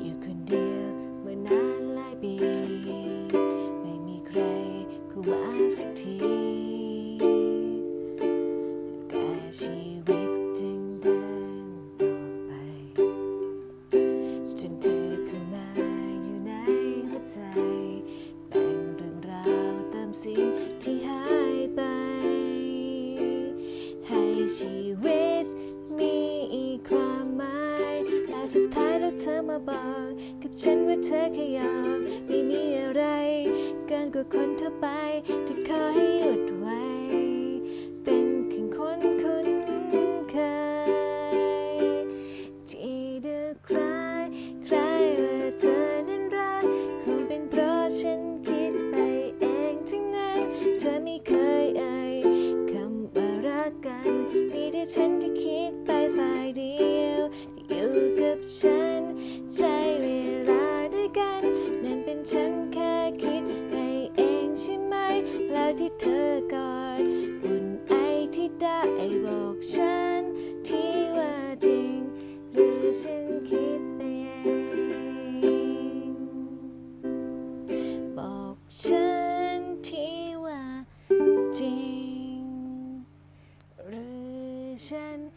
อยู่คนเดียวมานานหลายปี ไม่มีใครคู่มาสักที หายไป ให้ชีวิตมีความหมายแต่สุดท้ายแล้วเธอมาบอก กับฉันว่าเธอแค่ยอมไม่มีอะไร เกินกว่าคนทั่วไปที่ขอให้หยุดไว้ เป็นเพียงคนคุ้นเคยที่ดูคล้ายคล้ายว่าเธอนั้นรักคงเป็นเพราะ เธอไม่เคยเอ่ยคำว่ารักกันมีแต่ฉันที่คิดไปฝ่ายเดียวอยู่กับฉัน ใช้เวลาด้วยกัน นั่นเป็นฉันแค่คิดไปเองใช่ไหม แล้วที่เธอกอดอุ่นไอที่ได้บอกฉัน ที่ว่าจริง หรือฉันคิดไปเองบอกฉัน vision